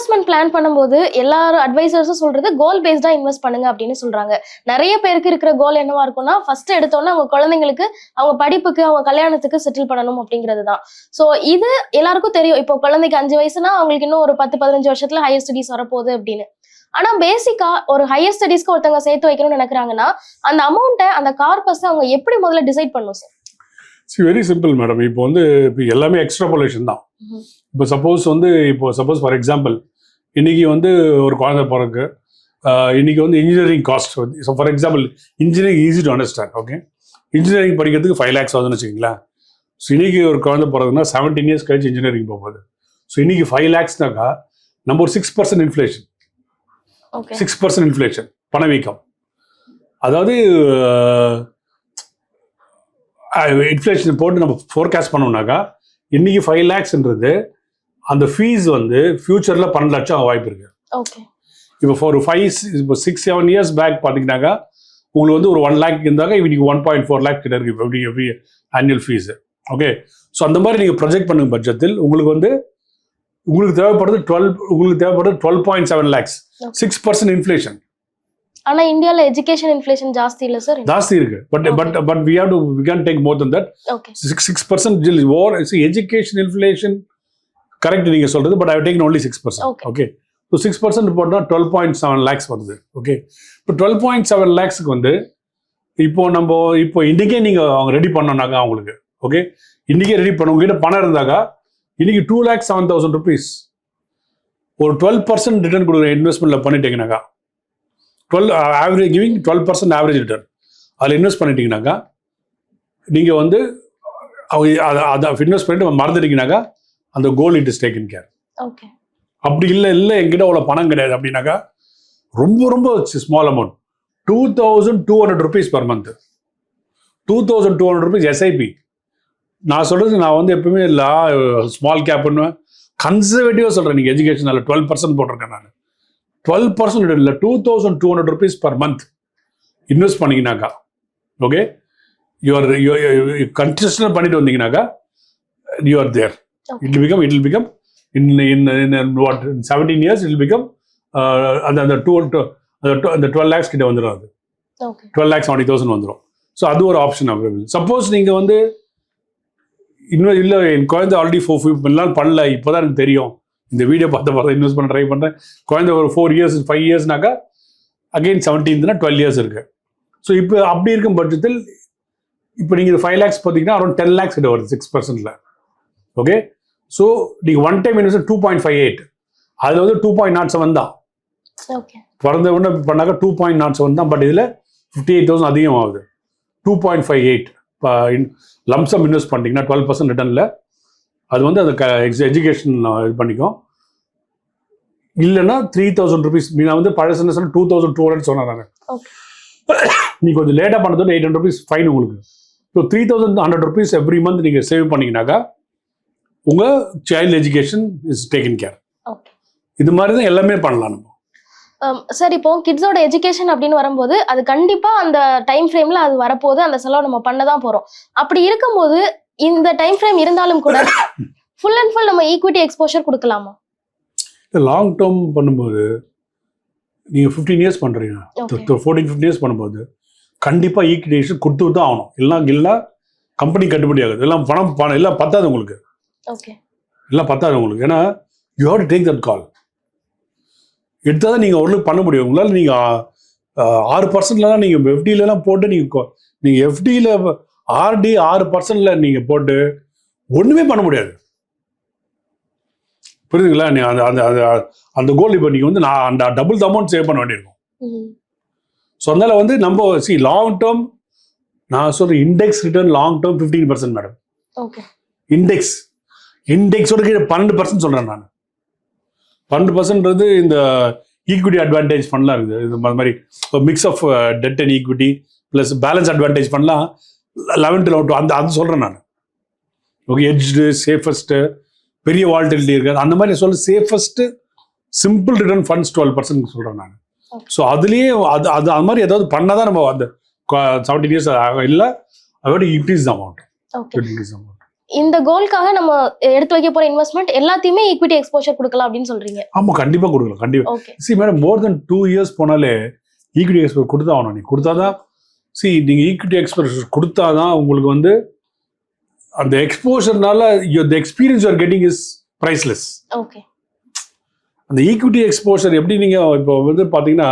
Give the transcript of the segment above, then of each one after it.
Investment plan பண்ணும்போது எல்லாரும் அட்வைசர்ஸும் சொல்றது கோல் பேஸ்டா இன்வெஸ்ட் பண்ணுங்க அப்படின்னு சொல்றாங்க. நிறைய பேருக்கு இருக்கிற கோல் என்னவா இருக்கும்னா ஃபர்ஸ்ட் எடுத்தோன்னே அவங்க குழந்தைங்களுக்கு அவங்க படிப்புக்கு அவங்க கல்யாணத்துக்கு செட்டில் பண்ணணும் அப்படிங்கிறது தான் ஸோ இது எல்லாருக்கும் தெரியும். இப்போ குழந்தைக்கு அஞ்சு வயசுனா அவங்களுக்கு இன்னும் ஒரு பத்து பதினஞ்சு வருஷத்துல ஹையர் ஸ்டடிஸ் வரப்போகுது அப்படின்னு. ஆனா பேசிக்கா ஒரு ஹையர் ஸ்டடிஸ்க்கு ஒருத்தவங்க சேர்த்து வைக்கணும்னு நினைக்கிறாங்கன்னா அந்த அமௌண்ட்டை அந்த கார்பஸ் அவங்க எப்படி முதல்ல டிசைட் பண்ணும் sir see very simple madam இப்போ வந்து இப்போ எல்லாமே எக்ஸ்ட்ராபுலேஷன் தான். இப்போ சப்போஸ் வந்து இப்போ சப்போஸ் ஃபார் எக்ஸாம்பிள் இன்னைக்கு வந்து ஒரு குழந்தை பிறகு ஆஹ் இன்னைக்கு வந்து இன்ஜினியரிங் காஸ்ட் வந்து so for example engineering easy to understand okay engineering படிக்கிறதுக்கு ஃபைவ் லேக்ஸ் ஆகுதுன்னு வச்சுக்கோங்களேன். ஸோ இன்னைக்கு ஒரு குழந்தை பிறகுனா செவன்டீன் இயர்ஸ் கழிச்சு இன்ஜினியரிங் போகுது ஸோ இன்னைக்கு ஃபைவ் லேக்ஸ்னாக்கா நம்ம ஒரு six percent inflation six percent inflation பணவீக்கம். அதாவது இன்ஃப்ளேஷன் போட்டு நம்ம ஃபோர்காஸ்ட் பண்ணோம்னாக்கா இன்னைக்கு ஃபைவ் லேக்ஸ்ன்றது அந்த ஃபீஸ் வந்து ஃபியூச்சரில் பன்னெண்டு லட்சம் வாய்ப்பு இருக்கு. ஓகே இப்போ ஃபார் ஃபைவ் இப்போ சிக்ஸ் செவன் இயர்ஸ் பேக் பார்த்தீங்கன்னாக்கா உங்களுக்கு வந்து ஒரு ஒன் லேக் இருந்தாங்க இன்னைக்கு ஒன் பாயிண்ட் ஃபோர் லேக் கிட்ட இருக்கு எப்படி எப்படி ஆனுவல் ஃபீஸ் ஓகே ஸோ அந்த மாதிரி நீங்கள் ப்ரொஜெக்ட் பண்ணும் பட்சத்தில் உங்களுக்கு வந்து உங்களுக்கு தேவைப்படுறது டுவெல் உங்களுக்கு தேவைப்படுறது twelve point seven lakhs. Six percent inflation ஆனா இந்தியால எஜுகேஷன் இன்ஃப்ளேஷன் ஜாஸ்தி இல்ல சார் ஜாஸ்தி இருக்கு. But. But but we how to we can take more than that six six percent over education inflation correct நீங்க சொல்றது but I take only six percent. Okay so six percent போட்டால் twelve point seven lakhs வருது. Okay இப்போ twelve point seven லேக்ஸுக்கு வந்து இப்போ நம்ம இப்போ இன்னைக்கே நீங்க அவங்க ரெடி பண்ணோம்னாக்கா அவங்களுக்கு. ஓகே இன்னைக்கே ரெடி பண்ண உங்ககிட்ட பணம் இருந்தாக்கா இன்னைக்கு two lakh seven thousand rupees ஒரு டுவெல் பர்சன்ட் ரிட்டர்ன் கொடுக்குற இன்வெஸ்ட்மெண்ட்ல பண்ணிட்டீங்கன்னாக்கா twelve average giving twelve percent average return அதில் இன்வெஸ்ட் பண்ணிட்டீங்கன்னாக்கா நீங்கள் வந்து அவங்க அதை அதை இன்வெஸ்ட் பண்ணிட்டு மறந்துட்டீங்கன்னாக்கா அந்த goal it is taken care அப்படி இல்லை இல்லை என்கிட்ட அவ்வளோ பணம் கிடையாது அப்படின்னாக்கா ரொம்ப ரொம்ப small amount two thousand two hundred rupees per month two thousand two hundred rupees SIP நான் சொல்கிறது நான் வந்து எப்பவுமே லா ஸ்மால் கேப் பண்ணுவேன். கன்சர்வேட்டிவாக சொல்கிறேன் நீங்கள் எஜுகேஷன் அதில் டுவெல் பர்சன்ட் போட்டிருக்கேன் நான். டுவெல் பர்சன்ட் இல்லை two thousand two hundred rupees per month invest பண்ணிங்கனாக்கா okay you're consistent பண்ணிட்டு வந்தீங்கன்னாக்கா you're there Okay. It become it become in in in what seventeen years it become அந்த அந்த two அந்த twelve lakhs கிட்ட வந்துடும் அது. டுவெல் லேக்ஸ் செவன்டி தௌசண்ட் வந்துடும் so அது ஒரு ஆப்ஷன் அவைலபிள் சப்போஸ் நீங்கள் வந்து இன்னும் இல்லை என் குழந்தை ஆல்ரெடி ஃபோர் ஃபிஃப்ட் நாள் பண்ணல இப்போ தான் எனக்கு தெரியும். இந்த வீடியோ பார்த்த பார்த்து இன்வெஸ்ட் பண்ண ட்ரை பண்ணுறேன் குழந்தை ஒரு ஃபோர் இயர்ஸ் ஃபைவ் இயர்ஸ்னாக்கா அகெயின் செவன்டீன்த்னா டுவெல் இயர்ஸ் இருக்கு. ஸோ இப்போ அப்படி இருக்கும் பட்சத்தில் இப்போ நீங்கள் ஃபைவ் லேக்ஸ் பார்த்தீங்கன்னா அரௌண்ட் டென் லேக்ஸ் கிட்ட வருது சிக்ஸ் பர்சன்ட்ல ஓகே ஸோ நீங்கள் one time invest two point five eight அதில் வந்து டூ பாயிண்ட் நாட் செவன் தான். பிறந்த உடனே பண்ணாக்கா டூ பாயிண்ட் நாட் செவன் தான். பட் இதில் ஃபிஃப்டி எயிட் தௌசண்ட் அதிகம் ஆகுது. Two point five eight lump sum invest பண்ணிட்டீங்கன்னா டுவெல் பர்சன்ட் ரிட்டர்னில் அது வந்து அது எஜுகேஷன் இது பண்ணிக்கும். இல்லைன்னா த்ரீ தௌசண்ட் ருபீஸ் நான் வந்து பழசு சொன்ன டூ தௌசண்ட் டூ ஹண்ட்ரட் சொன்னாங்க Okay. நீ கொஞ்சம் லேட்டாக பண்ணதோட எயிட் ஹண்ட்ரட் ருபீஸ் ஃபைன் உங்களுக்கு. So three thousand hundred rupees every month நீங்கள் சேவ் பண்ணீங்கன்னாக்கா உங்கள் child education is taken care இது மாதிரி தான் எல்லாமே பண்ணலாம் நம்ம. சார் Um, இப்போ கிட்ஸோட எஜுகேஷன் அப்படின்னு வரும்போது அது கண்டிப்பா அந்த டைம் ஃப்ரேம்ல அது வரப்போகுது. அந்த செலவு நம்ம பண்ண தான் போறோம். அப்படி இருக்கும்போது இந்த டைம் ஃப்ரேம் இருந்தாலும் கூட ஃபுல் அண்ட் ஃபுல் நம்ம ஈக்விட்டி எக்ஸ்போஷர் கொடுக்கலாமா? லாங் டேர்ம் பண்ணும்போது நீங்கள் ஃபிஃப்டீன் இயர்ஸ் பண்ணுறீங்க ஃபோர்டீன் ஃபிஃப்டின் இயர்ஸ் பண்ணும்போது கண்டிப்பாக ஈக்விடேஷன் கொடுத்து தான் ஆகணும். எல்லாம் இல்லை கம்பெனி கட்டுப்படி ஆகுது. எல்லாம் பணம் பணம் எல்லாம் பத்தாது உங்களுக்கு. எல்லாம் பத்தாது உங்களுக்கு. ஏன்னா you have to take that call எடுத்தால் தான் நீங்கள் ஓரளவுக்கு பண்ண முடியும். உங்களால் நீங்கள் ஆறு பர்சன்ட்லாம் நீங்கள் எஃப்டிலலாம் போட்டு நீங்கள் நீங்கள் எஃப்டியில் ஆர்டி ஆறு பர்சன்டில் நீங்கள் போட்டு ஒன்றுமே பண்ண முடியாது. புரியுதுங்களா? நீ அந்த அந்த அந்த அந்த கோல் இப்போ நீங்கள் வந்து நான் அந்த டபுள் அமௌண்ட் சேவ் பண்ண வேண்டியிருக்கும். ஸோ அதனால வந்து நம்ம சி லாங் டேர்ம் நான் சொல்கிறேன் index return long term fifteen percent madam okay index இண்டெக்ஸோட கீழே பன்னெண்டு பர்சன்ட் சொல்கிறேன் நான். பன்னெண்டு பர்சன்ட்றது இந்த ஈக்விட்டி அட்வான்டேஜ் ஃபண்ட்லாம் இருக்குது. இது மாதிரி mix of debt and equity plus balance advantage ஃபண்ட்லாம் eleven to eleven அந்த அது சொல்கிறேன் நான். ஓகே எட்ஜ்டு சேஃபஸ்ட்டு பெரிய வால்டிலிட்டி இருக்காது. அந்த மாதிரி சொல்ல safest simple return funds twelve percent சொல்கிறேன் நான். ஸோ அதுலேயே அது அது அது மாதிரி ஏதாவது பண்ணால் தான் நம்ம அந்த செவன்டீன் இயர்ஸ் இல்லை அதோட இன்க்ரீஸ் அமௌண்ட் இன்க்ரீஸ் அமௌண்ட் இந்த கோல்க்காக நம்ம எடுத்து வைக்க போற இன்வெஸ்ட்மெண்ட் எல்லாத்தையுமே ஈக்விட்டி எக்ஸ்போஷர் கொடுக்கலாம் அப்படின்னு சொல்றீங்க. ஆமா கண்டிப்பா கொடுக்கலாம் கண்டிப்பா. See madam more then two years போனாலே ஈக்விட்டி எக்ஸ்போர் கொடுத்தா ஆகணும். நீ கொடுத்தாதான் சி நீங்க ஈக்விட்டி எக்ஸ்போர் கொடுத்தாதான் உங்களுக்கு வந்து அந்த எக்ஸ்போஷர்னால the experience you're getting is priceless okay அந்த ஈக்விட்டி எக்ஸ்போஷர் எப்படி நீங்க இப்போ வந்து பாத்தீங்கன்னா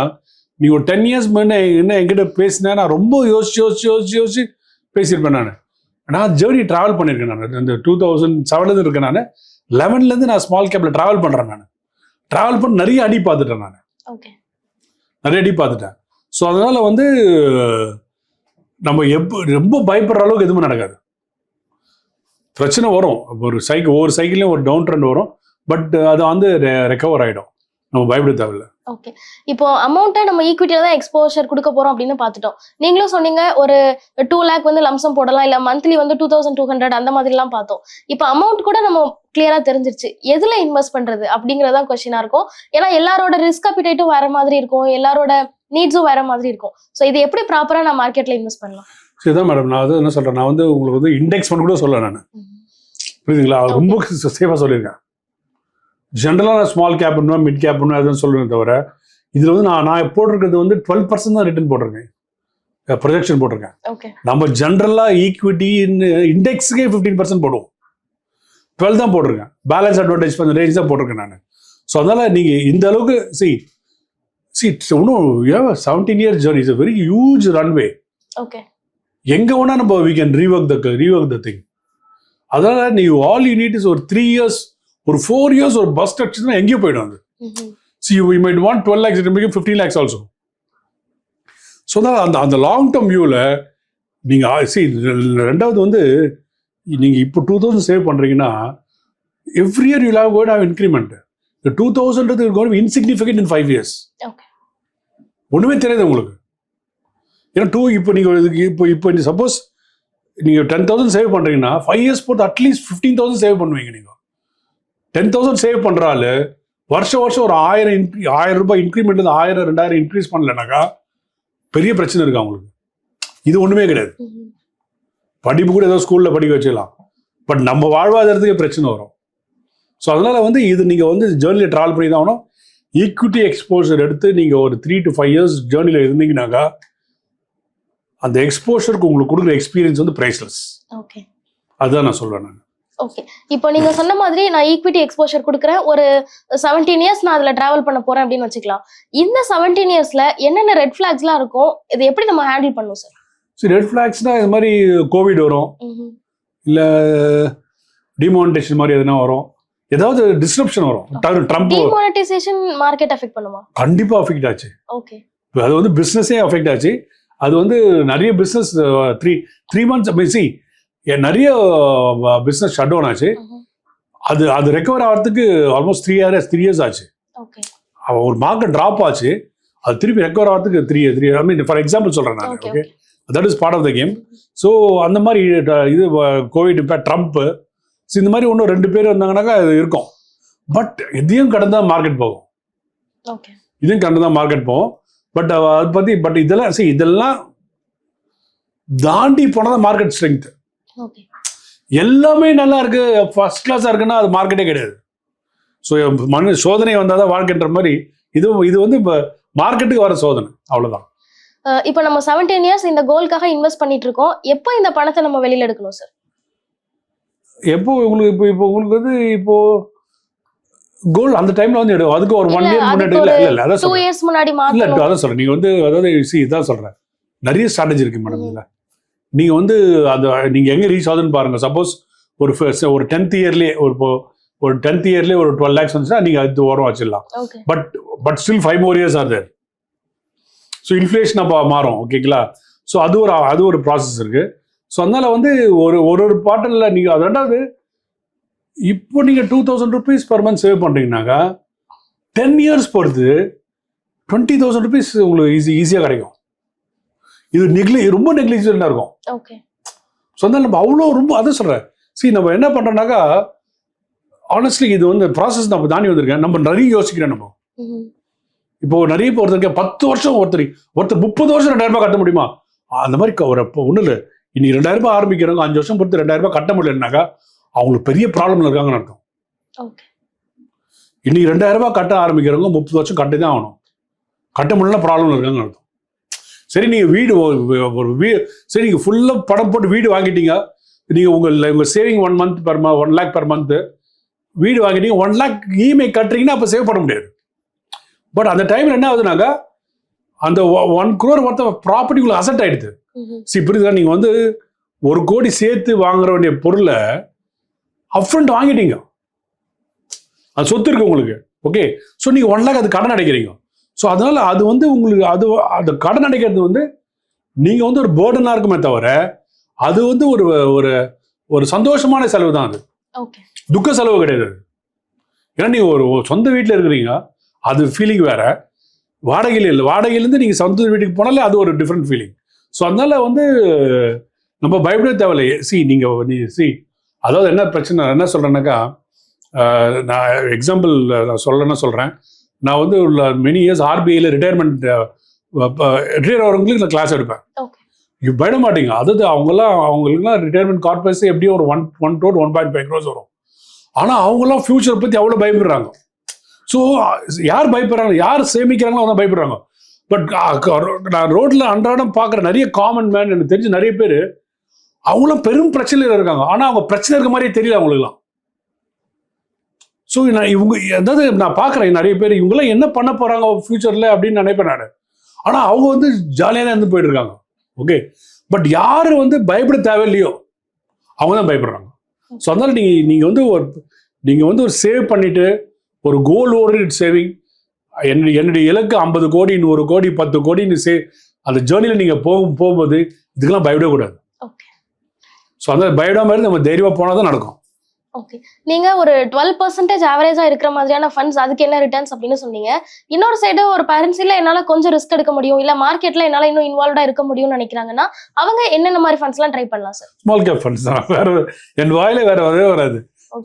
நீ ஒரு டென் இயர்ஸ் முன்ன என்ன என்கிட்ட பேசினா நான் ரொம்ப யோசிச்சு யோசிச்சு யோசிச்சு யோசிச்சு பேசியிருப்பேன் நான். நான் ஜேர்னி டிராவல் பண்ணியிருக்கேன் நான். இந்த டூ தௌசண்ட் செவன்லேருந்து இருக்கேன் நான். லெவன்லேருந்து நான் ஸ்மால் கேப்ல டிராவல் பண்ணுறேன் நான். டிராவல் பண்ணி நிறைய அடி பார்த்துட்டேன் நான். ஓகே நிறைய அடி பார்த்துட்டேன். ஸோ அதனால வந்து நம்ம எப்போ ரொம்ப பயப்படுற அளவுக்கு எதுவுமே நடக்காது. பிரச்சனை வரும். ஒரு சைக்கிள் ஒவ்வொரு சைக்கிள்லையும் ஒரு டவுன் ட்ரெண்ட் வரும். பட் அது வந்து ரெக்கவர் ஆகிடும் நம்ம பயப்பட தேவையில்ல. ஓகே இப்போ அமௌண்ட்டை நம்ம ஈக்விட்டியில தான் எக்ஸ்போஷர் கொடுக்க போறோம் அப்படின்னு பார்த்துட்டோம். நீங்களும் சொன்னீங்க ஒரு டூ லேக் வந்து லம்சம் போடலாம் இல்ல மந்த்லி வந்து டூ தௌசண்ட் டூ ஹண்ட்ரட் அந்த மாதிரிலாம் பார்த்தோம். இப்போ அமௌண்ட் கூட நம்ம கிளியரா தெரிஞ்சிருச்சு. எதுல இன்வெஸ்ட் பண்றது அப்படிங்கறதான் கொஸ்டினா இருக்கும். ஏன்னா எல்லாரோட ரிஸ்க் அப்பிடைட்டும் வேற மாதிரி இருக்கும். எல்லாரோட நீட்ஸும் வேற மாதிரி இருக்கும். ஸோ இது எப்படி ப்ராப்பரா நான் மார்க்கெட்ல இன்வெஸ்ட் பண்ணலாம்? சரி தான் மேடம் நான் வந்து என்ன சொல்கிறேன் நான் வந்து உங்களுக்கு வந்து இண்டெக்ஸ் பண்ண கூட சொல்ல நான். புரியுதுங்களா? ரொம்ப சேஃபாக சொல்லியிருக்கேன். ஜென்ரலாக நான் ஸ்மால் கேப் பண்ணுவேன் மிட் கேப் பண்ணுவேன் அதுன்னு சொல்லுவேன் தவிர இதில் வந்து நான் நான் போட்டிருக்கிறது வந்து டுவெல் பர்சன்ட் தான் ரிட்டர்ன் போட்டிருக்கேன். ப்ரொஜெக்ஷன் போட்டிருக்கேன். நம்ம ஜென்ரலாக ஈக்விட்டி இண்டெக்ஸுக்கே ஃபிஃப்டீன் பர்சன்ட் போடுவோம். டுவெல் தான் போட்டிருக்கேன். பேலன்ஸ் அட்வான்டேஜ் பண்ண ரேஞ்ச் தான் போட்டிருக்கேன் நான். ஸோ அதனால் நீங்கள் இந்த அளவுக்கு சி சி இன்னும் seventeen years journey is very huge runway okay எங்கே வேணா நம்ம we can rework the rework the thing அதனால நீ ஆல் யூ நீட் இஸ் ஒரு த்ரீ இயர்ஸ் ஒரு ஃபோர் இயர்ஸ் ஒரு பஸ் அடிச்சுன்னா எங்கேயோ போயிடும் அது. See you might want twelve lakhs it make fifteen lakhs also so அதனால் அந்த அந்த லாங் டேர்ம் வியூவில் நீங்கள் சி ரெண்டாவது வந்து நீங்கள் இப்போ டூ தௌசண்ட் சேவ் பண்ணுறீங்கன்னா every year you have got how increment இந்த two thousand got insignificant in five years ஒன்றுமே தெரியாது உங்களுக்கு. ஏன்னா டூ இப்போ நீங்கள் இதுக்கு இப்போ இப்போ சப்போஸ் நீங்கள் டென் தௌசண்ட் சேவ் பண்ணுறீங்கன்னா ஃபைவ் இயர்ஸ் போட்டு at least fifteen thousand save பண்ணுவீங்க நீங்கள் டென் தௌசண்ட் சேவ் பண்ணுறாள் வருஷம் வருஷம் ஒரு ஆயிரம் இன்க்ரீ ஆயிரம் ரூபாய் இன்க்ரிமெண்ட் ஆயிரம் ரெண்டாயிரம் இன்க்ரீஸ் பண்ணலனாக்கா பெரிய பிரச்சனை இருக்கு அவங்களுக்கு இது ஒன்றுமே கிடையாது. படிப்பு கூட ஏதோ ஸ்கூலில் படிக்க வச்சிடலாம். பட் நம்ம வாழ்வாதாரத்துக்கே பிரச்சனை வரும். ஸோ அதனால வந்து இது நீங்கள் வந்து ஜேர்னியில் ட்ராவல் பண்ணி தான் ஆகணும். ஈக்விட்டி எக்ஸ்போஷர் எடுத்து நீங்கள் ஒரு த்ரீ டு ஃபைவ் இயர்ஸ் ஜேர்னியில் இருந்தீங்கன்னாக்கா அந்த எக்ஸ்போஷருக்கு உங்களுக்கு கொடுக்குற எக்ஸ்பீரியன்ஸ் வந்து ப்ரைஸ்லெஸ் ஓகே அதுதான் நான் சொல்கிறேன் நான். ஓகே இப்போ நீங்க சொன்ன மாதிரி நான் ஈக்விட்டி எக்ஸ்போஷர் கொடுக்குறேன். ஒரு செவன்டீன் இயர்ஸ் நான் அதுல டிராவல் பண்ண போறேன் அப்படின்னு வச்சுக்கலாம். இந்த செவன்டீன் இயர்ஸ்ல என்னென்ன ரெட் ஃபிளாக்ஸ்லாம் இருக்கும்? இது எப்படி நம்ம ஹேண்டில் பண்ணுவோம் சார் சரி ரெட் ஃபிளாக்ஸ்னால் இது மாதிரி கோவிட் வரும். இல்லை டிமானிட்டேஷன் மாதிரி எதுனா வரும். ஏதாவது டிஸ்கிரிப்ஷன் வரும். ட்ரம்ப் டிமானிட்டைசேஷன் மார்க்கெட் அஃபெக்ட் பண்ணுமா? கண்டிப்பாக அஃபெக்ட் ஆச்சு. ஓகே அது வந்து பிஸ்னஸே அஃபெக்ட் ஆச்சு. அது வந்து நிறைய business three three months see நிறைய பிஸ்னஸ் ஷட் டவுன் ஆச்சு. அது அது ரெக்கவர் ஆகிறதுக்கு almost three years three years ஆச்சு. ஓகே அவ- ஒரு மார்க்கெட் ட்ராப் ஆச்சு. அது திருப்பி ரெக்கவர் ஆகிறதுக்கு three three I mean for example சொல்கிறேன் நான் okay that is part of the game so அந்த மாதிரி இது கோவிட் இப்போ ட்ரம்ப்பு ஸோ இந்த மாதிரி இன்னும் ரெண்டு பேர் வந்தாங்கன்னாக்கா அது இருக்கும். பட் இதையும் கடந்து தான் மார்க்கெட் போகும். இதையும் கடந்து தான் மார்க்கெட் போகும். பட் அதை பற்றி பட் இதெல்லாம் சரி இதெல்லாம் தாண்டி போனால் மார்க்கெட் ஸ்ட்ரென்த் எல்லாமே நல்லா இருக்கு. ஃபர்ஸ்ட் கிளாஸாக இருக்குன்னா அது மார்க்கெட்டே கிடையாது. ஸோ மனு சோதனை வந்தால் தான் வாழ்க்கைன்ற மாதிரி இது இது வந்து இப்போ மார்க்கெட்டுக்கு வர சோதனை. அவ்வளோதான் இப்போ நம்ம செவன்டீன் இயர்ஸ் இந்த கோல்க்காக இன்வெஸ்ட் பண்ணிட்டு இருக்கோம். எப்போ இந்த பணத்தை நம்ம வெளியில எடுக்கணும் சார் எப்போ உங்களுக்கு இப்போ இப்போ உங்களுக்கு வந்து இப்போ கோல்டு அந்த டைம்ல வந்து எடு அதுக்கு ஒரு ஒன் இயர் முன்னாடி இல்லை இல்லை அதான் சொல்றேன். இயர்ஸ் முன்னாடி இல்ல அதான் சொல்றேன். நீங்க வந்து அதாவது சி இதான் சொல்றேன். நிறைய ஸ்ட்ராட்டஜி இருக்கு மேடம் இதுல. நீங்க வந்து அந்த நீங்க எங்க ரீச் ஆகுதுன்னு பாருங்க. சப்போஸ் ஒரு ஒரு டென்த் இயர்லயே ஒரு இப்போ ஒரு டென்த் இயர்லயே ஒரு டுவெல் லேக்ஸ் வந்துச்சுன்னா நீங்க அது ஓரம் வச்சிடலாம். But but still five more years are there so inflation அப்போ மாறும் ஓகேங்களா ஸோ அது ஒரு அது ஒரு ப்ராசஸ் இருக்கு. ஸோ அதனால வந்து ஒரு ஒரு ஒரு பாட்டிலில் நீங்கள் அது ரெண்டாவது இப்போ நீங்கள் two thousand rupees per month save பண்ணுறீங்கனாக்கா ten years பொறுத்து டுவெண்ட்டி தௌசண்ட் ருபீஸ் உங்களுக்கு ஈஸி ஈஸியாக கிடைக்கும். இது நெக்லி ரொம்ப நெக்லிஜென்ட்டாக இருக்கும். ஸோ அதனால நம்ம அவ்வளோ ரொம்ப அதை சொல்கிறேன் சரி நம்ம என்ன பண்ணுறோம்னாக்கா ஆனஸ்ட்லி இது வந்து ப்ராசஸ் நம்ம தாண்டி வந்திருக்கேன். நம்ம நிறைய யோசிக்கிறேன் நம்ம. இப்போ நிறைய பேர் ஒருத்தருக்கு பத்து வருஷம் ஒருத்தர் ஒருத்தர் முப்பது வருஷம் ரெண்டாயிரம் ரூபாய் கட்ட முடியுமா? அந்த மாதிரி ஒரு ஒன்றும் இல்லை இன்னைக்கு ரெண்டாயிரம் ரூபாய் ஆரம்பிக்கிறவங்க அஞ்சு வருஷம் பொறுத்து ரெண்டாயிரம் ரூபாய் கட்ட முடியலனாக்கா அவங்களுக்கு பெரிய ப்ராப்ளம் இருக்காங்கன்னு அர்த்தம். இன்னைக்கு ரெண்டாயிரம் ரூபாய் கட்ட ஆரம்பிக்கிறவங்க முப்பது வருஷம் கட்டி தான் ஆகணும். கட்ட முடியல ப்ராப்ளம் இருக்காங்கன்னு அர்த்தம். சரி நீங்க வீடு வீ சரி நீங்க ஃபுல்லா படம் போட்டு வீடு வாங்கிட்டீங்க. நீங்க உங்க உங்க saving one month per one lakh per month வீடு வாங்கிட்டீங்க. ஒன் லேக் இஎம்ஐ கட்டுறீங்கன்னா அப்போ சேவ் பண்ண முடியாது. பட் அந்த டைம்ல என்ன ஆகுதுனாக்க அந்த ஒன் குரோர் ஒருத்த ப்ராப்பர்ட்டி உங்களுக்கு அசட் ஆயிடுது. ம்ஹும். சி புரியுதா? நீங்க வந்து ஒரு கோடி சேர்த்து வாங்குற வேண்டிய பொருளை அப்ரண்ட் வாங்கிட்டீங்க. அது சொத்து இருக்கு உங்களுக்கு. ஓகே ஸோ நீங்க ஒன் லேக் அது கடன் அடைக்கிறீங்க. ஸோ அதனால அது வந்து உங்களுக்கு அது அந்த கடன் அடைக்கிறது வந்து நீங்க வந்து ஒரு பேர்டனா இருக்குமே தவிர அது வந்து ஒரு ஒரு ஒரு சந்தோஷமான செலவு தான் அது. துக்க செலவு கிடையாது அது. ஏன்னா நீங்க ஒரு சொந்த வீட்டில் இருக்கிறீங்க அது ஃபீலிங் வேற. வாடகையில் இல்லை வாடகையிலேருந்து நீங்க சொந்த வீட்டுக்கு போனாலே அது ஒரு டிஃப்ரெண்ட் ஃபீலிங் ஸோ அதனால வந்து நம்ம பயப்படவே தேவையில்லை. சி நீங்க நீ சி அதாவது என்ன பிரச்சனை என்ன சொல்றேன்னாக்கா ஆஹ், நான் எக்ஸாம்பிள் நான் சொல்லணும்னா சொல்றேன். நான் வந்து உள்ள மெனி இயர்ஸ் ஆர்பிஐல ரிட்டையர்மெண்ட் ரிட்டையர் ஆகிறவங்களுக்கு நான் கிளாஸ் எடுப்பேன். இது பயட மாட்டீங்க. அதாவது அவங்கெல்லாம் அவங்களுக்குலாம் ரிட்டையர்மெண்ட் கார்பரேஸ் எப்படியும் ஒரு ஒன் ஒன் ரோட் ஒன் பாயிண்ட் ஃபைவ் க்ரோஸ் வரும். ஆனால் அவங்கெல்லாம் ஃபியூச்சர் பற்றி அவ்வளோ பயப்படுறாங்க. ஸோ யார் பயப்படுறாங்க? யார் சேமிக்கிறாங்களோ அவங்க பயப்படுறாங்க. பட் நான் ரோட்ல அன்றாடம் பார்க்குற நிறைய காமன் மேன் எனக்கு தெரிஞ்ச நிறைய பேர் அவங்களும் பெரும் பிரச்சனையில் இருக்காங்க. ஆனால் அவங்க பிரச்சனை இருக்க மாதிரியே தெரியல அவங்களுக்குலாம் ஸோ நான் இவங்க அதாவது நான் பார்க்குறேன் நிறைய பேர் இவங்கெல்லாம் என்ன பண்ண போகிறாங்க ஃபியூச்சரில் அப்படின்னு நினைப்பேன் நான். ஆனால் அவங்க வந்து ஜாலியாக தான் இருந்து போயிட்டு இருக்காங்க ஓகே பட் யார் வந்து பயப்பட தேவையில்லையோ அவங்க தான் பயப்படுறாங்க. ஸோ அதனால நீங்கள் நீங்கள் வந்து ஒரு நீங்கள் வந்து ஒரு சேவ் பண்ணிட்டு ஒரு கோல் ஓரியன்ட் சேவிங் என்னுடைய என்னுடைய இலக்கு ஐம்பது கோடி நூறு கோடி பத்து கோடின்னு சே அந்த ஜேர்னியில் நீங்கள் போகும் போகும்போது இதுக்கெல்லாம் பயப்படக்கூடாது ஸோ அந்த பயப்படாம இருந்து நம்ம தைரியமாக போனால் தான் நடக்கும். ஓகே நீங்க ஒரு டுவெல் பர்சன்டேஜ் ஆவரேஜா இருக்கிற மாதிரியான ஃபண்ட்ஸ் அதுக்கு என்ன ரிட்டர்ன்ஸ் அப்படின்னு சொன்னீங்க. இன்னொரு சைடு ஒரு பேரண்ட்ஸ் இல்ல என்னால கொஞ்சம் ரிஸ்க் எடுக்க முடியும். இல்ல மார்க்கெட்ல என்னால இன்னும் இன்வால்வ்டா இருக்க முடியும்னு நினைக்கிறாங்கன்னா அவங்க என்னென்ன மாதிரி ஃபண்ட்ஸ் எல்லாம் ட்ரை பண்ணலாம் சார் ஸ்மால் கேப் ஃபண்ட்ஸ் தான். வேற என் வாயில வேற வரவே வராது.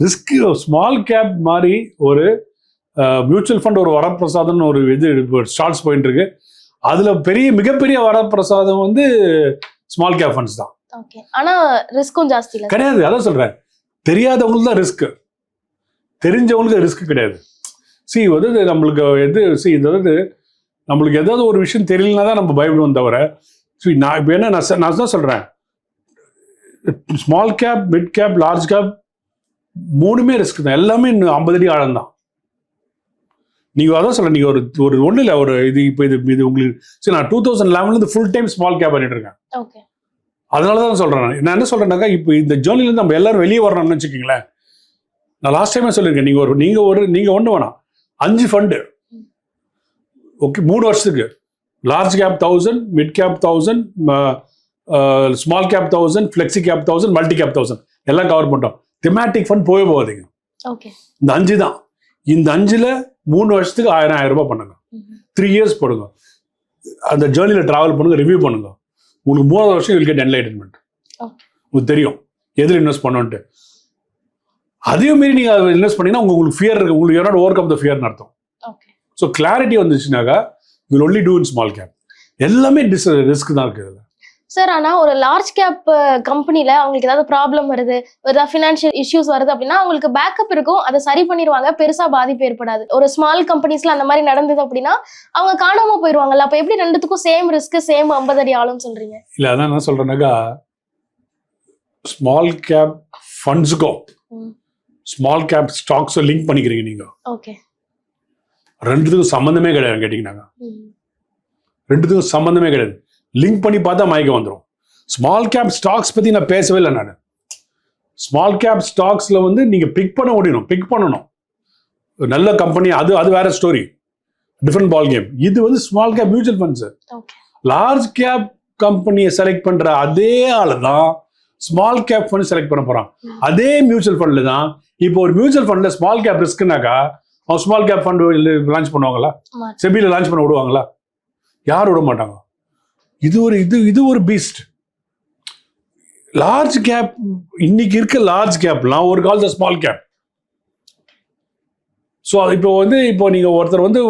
ரிஸ்க் ஸ்மால் கேப் மாதிரி ஒரு மியூச்சுவல் ஃபண்ட் ஒரு வரப்பிரசாதம்னு ஒரு இது ஸ்டார்ட்ஸ் போயிட்டு இருக்கு. அதுல பெரிய மிகப்பெரிய வரப்பிரசாதம் வந்து ஸ்மால் கேப் ஃபண்ட்ஸ் தான். ஓகே ஆனா ரிஸ்க்கும் ஜாஸ்தி கிடையாது அதான் சொல்றேன். தெரியாதவங்களுக்கு தான் ரிஸ்க்கு தெரிஞ்சவங்களுக்கு ரிஸ்க் கிடையாது. சி வந்து நம்மளுக்கு எது சி இது வந்து நம்மளுக்கு ஏதாவது ஒரு விஷயம் தெரியலனா தான் நம்ம பயப்படுவோம் தவிர சி நான் இப்போ என்ன நான் நான் தான் சொல்றேன். Small cap mid cap large cap மூணுமே ரிஸ்க் தான். எல்லாமே இன்னும் ஐம்பது அடி ஆழம் தான். நீங்கள் அதான் சொல்ல நீங்கள் ஒரு ஒரு ஒன்றும் இல்லை ஒரு இது இப்போ இது இது உங்களுக்கு சரி நான் டூ தௌசண்ட் லெவன்லேருந்து ஃபுல் டைம் ஸ்மால் கேப் பண்ணிட்டு இருக்கேன். ஓகே அதனால தான் சொல்றேன் நான். என்ன சொல்றேன்னாக்கா இப்போ இந்த ஜேர்னில இருந்து நம்ம எல்லாரும் வெளியே வரணும்னு வச்சுக்கோங்களேன். நான் லாஸ்ட் டைமே சொல்லியிருக்கேன் நீங்க ஒரு நீங்க ஒரு நீங்க ஒண்ணு வேணாம். அஞ்சு ஃபண்டு ஓகே மூணு வருஷத்துக்கு. Large cap thousand mid cap thousand small cap thousand flexi cap thousand multi cap thousand எல்லாம் கவர் பண்ணிட்டோம். திமேட்டிக் ஃபண்ட் போய் போகாதீங்க. ஓகே இந்த அஞ்சு தான். இந்த அஞ்சுல மூணு வருஷத்துக்கு ஆயிரம் ஆயிரம் ரூபாய் பண்ணுங்க. த்ரீ இயர்ஸ் போடுங்க. அந்த ஜேர்னியில் ட்ராவல் பண்ணுங்க ரிவ்யூ பண்ணுங்க. உங்களுக்கு மூணாவது வருஷம் வில் கெட் என்லைட்டன்மெண்ட். உங்களுக்கு தெரியும். எதில் இன்வெஸ்ட் பண்ணோன்ட்டு அதையும் மீறி நீங்கள் அதை இன்வெஸ்ட் பண்ணீங்கன்னா உங்களுக்கு ஃபியர் இருக்கு. உங்களுக்கு யாரோட ஓவர் கம் த ஃபியர்னு அர்த்தம். So clarity வந்துச்சுனாக்கா will only do in small cap எல்லாமே டிஸ் ரிஸ்க் தான் இருக்குது சார் ஆனா ஒரு லார்ஜ் கேப் கம்பெனில அவங்களுக்கு ஏதாவது ப்ராப்ளம் வருது ஏதாவது ஃபினான்ஷியல் இஷ்யூஸ் வருது அப்படின்னா அவங்களுக்கு பேக்கப் இருக்கும். அதை சரி பண்ணிடுவாங்க. பெருசா பாதிப்பு ஏற்படாது. ஒரு ஸ்மால் கம்பெனிஸ்ல அந்த மாதிரி நடந்தது அப்படின்னா அவங்க காணாம போயிருவாங்கல்ல அப்ப எப்படி ரெண்டுத்துக்கும் சேம் ரிஸ்க் சேம் ஐம்பது அடி ஆளும் சொல்றீங்க? இல்லை அதான் என்ன சொல்கிறேன்னாக்கா ஸ்மால் கேப் ஃபண்ட்ஸுக்கும். ஸ்மால் கேப் ஸ்டாக்ஸை லிங்க் பண்ணிக்கிறீங்க நீங்கள் ஓகே ரெண்டுத்துக்கும் சம்மந்தமே கிடையாது கேட்டிங்கன்னாங்க ரெண்டுத்துக்கும் சம்மந்தமே கிடையாது. லிங்க் பண்ணி பார்த்தா மயக்கம் வந்துடும் ஸ்மால் கேப் ஸ்டாக்ஸ் பற்றி நான் பேசவே இல்லை நான். ஸ்மால் கேப் ஸ்டாக்ஸில் வந்து நீங்கள் பிக் பண்ண முடியணும் பிக் பண்ணணும். ஒரு நல்ல கம்பெனி அது அது வேற ஸ்டோரி டிஃப்ரெண்ட் பால் கேம் இது வந்து small cap mutual funds large cap கம்பெனியை செலக்ட் பண்ற அதே ஆளு தான் ஸ்மால் கேப் ஃபண்ட் செலக்ட் பண்ண போறான். ம். அதே மியூச்சுவல் ஃபண்ட்ல தான் இப்போ ஒரு மியூச்சுவல் ஃபண்ட்ல ஸ்மால் கேப் ரிஸ்க்னாக்கா அவன் ஸ்மால் கேப் ஃபண்ட் லான்ச் பண்ணுவாங்களா. செபில லான்ச் பண்ண விடுவாங்களா? யாரும் விட மாட்டாங்க? இது ஒரு இது இது ஒரு பீஸ்ட் லார்ஜ் கேப் இன்னைக்கு இருக்க லார்ஜ் கேப்லாம் ஒரு காலத்துல ஸ்மால் கேப் ஸோ இப்போ வந்து இப்போ நீங்க ஒருத்தர் வந்து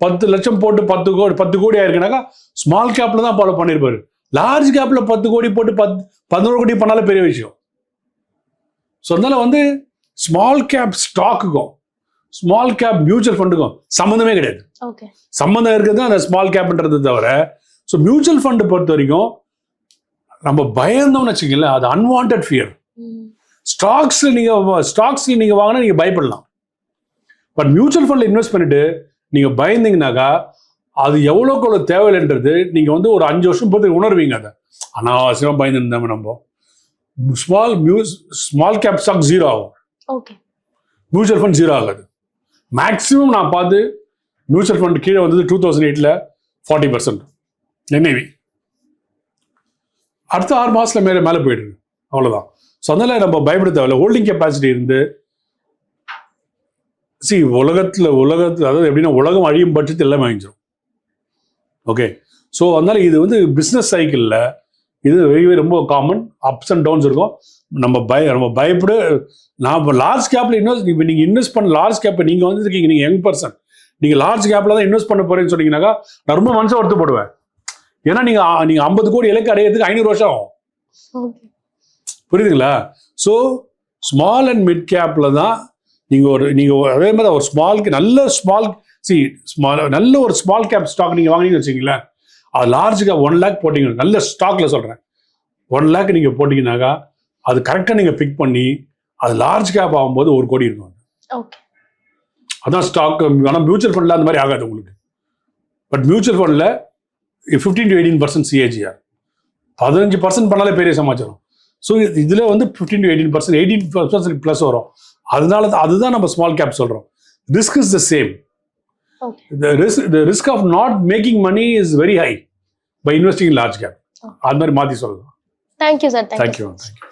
பத்து லட்சம் போட்டு பத்து கோடி பத்து கோடி ஆயிருக்குனாக்கா ஸ்மால் கேப்ல தான் ஃபாலோ பண்ணியிருப்பாரு லார்ஜ் கேப்ல பத்து கோடி போட்டு பத் பதினோரு கோடி பண்ணாலே பெரிய விஷயம். ஸோ அதனால வந்து ஸ்மால் கேப் ஸ்டாக்குக்கும் ஸ்மால் கேப் மியூச்சுவல் ஃபண்டுக்கும் சம்மந்தமே கிடையாது. ஓகே சம்மந்தம் இருக்கிறது அந்த ஸ்மால் கேப்ன்றது தவிர ஸோ மியூச்சுவல் ஃபண்டு பொறுத்த வரைக்கும் நம்ம பயந்தோம்னு வச்சுக்கங்களேன் அது அன்வான்ட் ஃபியர் ஸ்டாக்ஸ்ல நீங்க ஸ்டாக்ஸ்ல நீங்க வாங்கினா நீங்க பயப்படலாம். பட் மியூச்சுவல் ஃபண்ட்ல இன்வெஸ்ட் பண்ணிட்டு நீங்க பயந்தீங்கன்னாக்கா அது எவ்வளோக்கு எவ்வளோ தேவையில்லைன்றது நீங்க வந்து ஒரு அஞ்சு வருஷம் பொறுத்து உணர்வீங்க அதை. அனாவசியமா பயந்து இருந்தோம் நம்ம. ஸ்மால் மியூஸ் ஸ்மால் கேப் ஸ்டாக் ஜீரோ ஆகும். ஓகே மியூச்சுவல் ஃபண்ட் ஜீரோ ஆகாது. மேக்ஸிமம் நான் பார்த்து மியூச்சுவல் ஃபண்ட் கீழே வந்தது டூ தௌசண்ட் எயிட்டில் ஃபார்ட்டி பர்சன்ட் என்ஐவி அடுத்த ஆறு மாதத்தில் மேலே மேலே போயிடுது அவ்வளோதான் ஸோ அதனால் நம்ம பயப்பட தேவையில்ல. ஹோல்டிங் கெப்பாசிட்டி இருந்து சி உலகத்தில் உலகத்தில் அதாவது எப்படின்னா உலகம் அழியும் பட்சத்தில் எல்லாம் வாங்கிச்சிடும் ஓகே ஸோ அதனால் இது வந்து பிஸ்னஸ் சைக்கிளில் இது வெரி ரொம்ப காமன் அப்ஸ் அண்ட் டவுன்ஸ் இருக்கும். நம்ம பய நம்ம பயப்பட நான் இப்போ லார்ஜ் கேப்பில் இன்வெஸ்ட் இப்போ நீங்கள் இன்வெஸ்ட் பண்ண லார்ஜ் கேப்பை நீங்கள் வந்துருக்கீங்க நீங்கள் யங் பர்சன் நீங்கள் லார்ஜ் கேப்பில் தான் இன்வெஸ்ட் பண்ண போகிறேன்னு சொன்னீங்கன்னாக்கா நான் ரொம்ப மனசை வருத்தப்படுவேன். ஏன்னா நீங்கள் நீங்கள் ஐம்பது கோடி இலக்கு அடையிறதுக்கு ஐநூறு வருஷம் ஆகும். புரியுதுங்களா? ஸோ ஸ்மால் அண்ட் மிட் கேப்ல தான் நீங்கள் ஒரு நீங்கள் அதே மாதிரி ஒரு ஸ்மால் நல்ல ஸ்மால் சி ஸ்மால் நல்ல ஒரு ஸ்மால் கேப் ஸ்டாக் நீங்கள் வாங்கினீங்கன்னு வச்சுங்களேன் அது லார்ஜ் கேப் ஒன் லேக் போட்டீங்க. நல்ல ஸ்டாக்ல சொல்கிறேன் ஒன் லேக் நீங்கள் போட்டிங்கனாக்கா அது கரெக்டாக நீங்கள் பிக் பண்ணி அது லார்ஜ் கேப் ஆகும்போது ஒரு கோடி இருக்கும். அதான் ஸ்டாக் ஆனால் மியூச்சுவல் ஃபண்டில் அந்த மாதிரி ஆகாது உங்களுக்கு. பட் மியூச்சுவல் ஃபண்டில் fifteen to eighteen percent CAGR பதினஞ்சு பர்சன்ட் பண்ணாலே பெரிய சமாச்சாரம். ஸோ இதில் வந்து fifteen to eighteen percent eighteen percent plus வரும். அதனால தான் அதுதான் நம்ம ஸ்மால் கேப் சொல்கிறோம் risk is the same of not making money is very high by investing in large cap. அது மாதிரி மாற்றி சொல்லலாம். Thank you sir thank you thank you